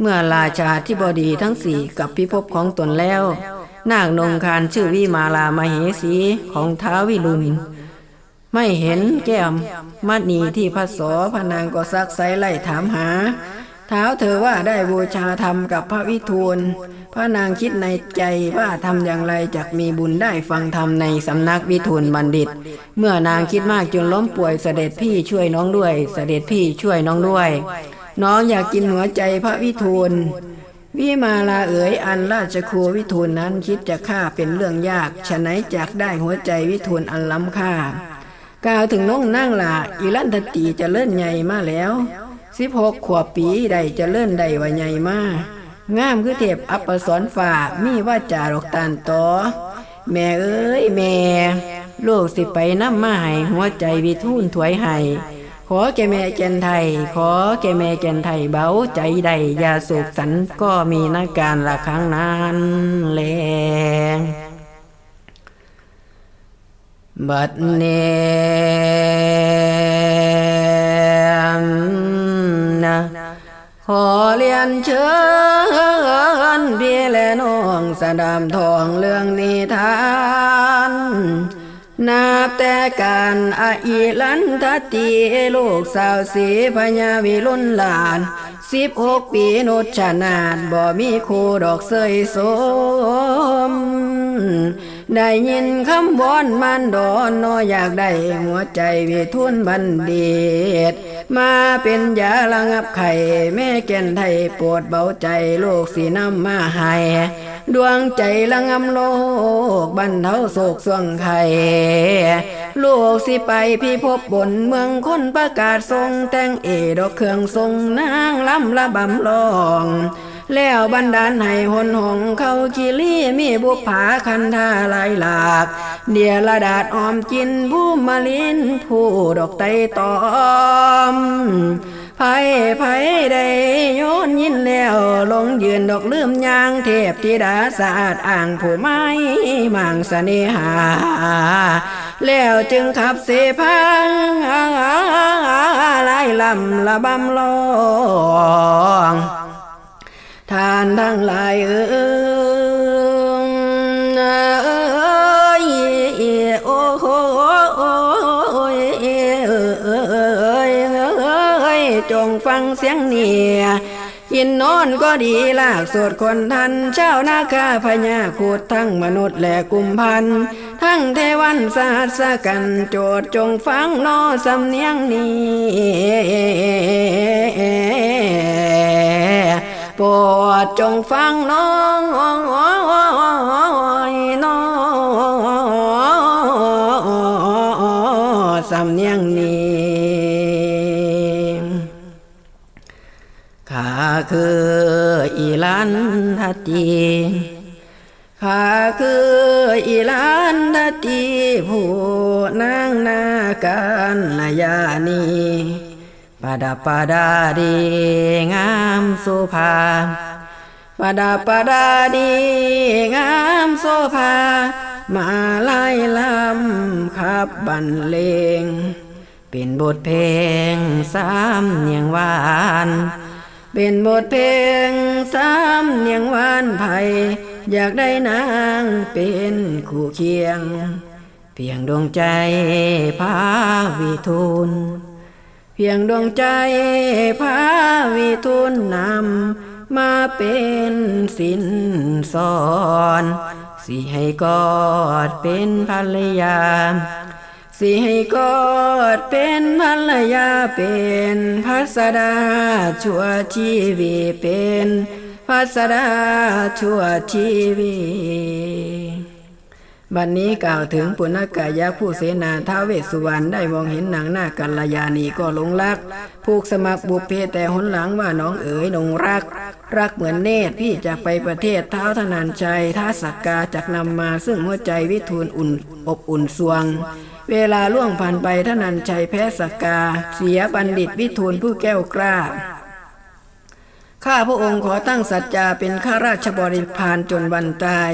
เมื่อราชาธิบดีทั้งสี่กับพิภพของตนแล้ว นาคนงคารชื่อวิมาลามเหสีของท้าววิรุณไม่เห็นแก้มมัดนีที่พระสอพระนางก็ซักไซไล่ถามหา เท้าเธอว่าได้บูชาธรรมกับพระวิทูล พระนางคิดในใจว่าทำอย่างไรจะมีบุญได้ฟังธรรมในสำนักวิทูลบัณฑิต เมื่อนางคิดมากจนล้มป่วยเสด็จพี่ช่วยน้องด้วย เสด็จพี่ช่วยน้องด้วย น้องอยากกินหัวใจพระวิทูล วิมาลาเอ๋ยอันราชครูวิทูลนั้นคิดจะฆ่าเป็นเรื่องยากฉะไหนจากได้หัวใจวิทูลอันล้ำค่ากล่าวถึงน้องนั่งหลาอีลันทตีจะเลื่อนใหญ่มาแล้วสิบหกขวบปีใดจะเลื่อนใดว่าใหญ่มากงามคือเทพอัปสรฝ่ามีว่าจาดอกตานต่อแม่เอ้ยแม่ลูกสิไปน้ำมาให้หัวใจวิทูลถวยให้ ขอแก่แม่แกนไทย ขอแก่แม่แกนไทยเบาใจใดยาสุขสันก็มีนากการละครั้งนั้นแลบัดเนมนะขอเรียนเชิญพี่และน้องสะดามทองเรื่องนิทาน นับแต่การอาอีลันทตีลูกสาวสีพญาวิรุณหลานสิบหกปีนุชนาดบ่มีคู่ดอกเสยสม ได้ยินคำวอนมันดอนนออยากได้หัวใจวิทุนบันเดชมาเป็นยาระงับไข่แม่แก่นไทยปวดเบาใจลูกสีน้ำมาให้ ดวงใจละงำโลกบรรเทาโศกสวงไข่ลูกสิไปพี่พบบนเมืองคนประกาศทรงแต่งเอดอกเครื่องทรงนางลำละบำลองแล้วบันดาลให้หนหงเขาคิรีมีบุปผาคันธาลายหลาก เดียระดาษออมกินผู้มาลินผู้ดอกไตตอม ไผไผได้โยนยินแล้ว ลงยืนดอกลืมยางเทพธิดาสะอาดอ่างผู้ไม้มังสเนหา แล้วจึงขับเสพังไล่ลำละบำลอง ทานทั้งหลายเอ้ย จงฟังเสียงเนี่ยกินนอนก็ดีลากสดคนทัน เจ้านาคาพญาคูดทั้งมนุษย์และกุมพัน ทั้งเทวันสหัสกันโจทย์จงฟังนอสำเนียงนี้โปรดจงฟังน้องน้องสำเนียงนี้ คืออีลันทตีข้าคืออีลันทตีผู้นางนาการนายานีปาดาปาดาดีงามสุภาปาดาปาดาดีงามโซภามาไล่ลำขับบรรเลงเป็นบทเพลงสามเนียงหวาน เป็นบทเพลงสามเนียงหวานไผ่อยากได้นางเป็นคู่เคียง เพียงดวงใจพาวิทูลเพียงดวงใจพาวิทูลนำมาเป็นสินสอน สิให้กอดเป็นภรรยา สิให้กอดเป็นภรรยาเป็นพัสดาชั่วชีวิเป็นพัสดาชั่วชีวิบัดนนี้กล่าวถึงปุณกายะผู้เสนาท้าวเวสสุวรรณได้มองเห็นนางหน้ากัลยาณีก็หลงรัก ผูกสมัครบุพเพแต่หนหลังว่าน้องเอ๋ยนงรัก รักเหมือนเนตรพี่จะไปประเทศเท้าวธนานชัยท้าสักกาจักนำมาซึ่งหัวใจวิทูลอุ่นอบอุ่นสวง เวลาล่วงผ่านไปธนันชัยแพ้สกกา เสียบัณฑิตวิทูลผู้แก้วกล้าข้าพระองค์ขอตั้งสัจจาเป็นข้าราชบริพารจนวันตาย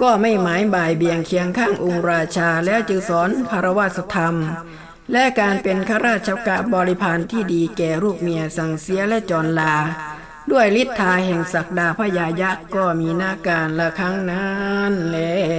ก็ไม่หมายบ่ายเบี่ยงเคียงข้างองค์ราชาแล้วจึงสอนคารวะธรรม และการเป็นข้าราชกะบริพารที่ดีแก่ลูกเมียสั่งเสียและจรลา ด้วยฤทธาแห่งศักดาพญายักษ์ก็มีหน้าการละครั้งนั้นแล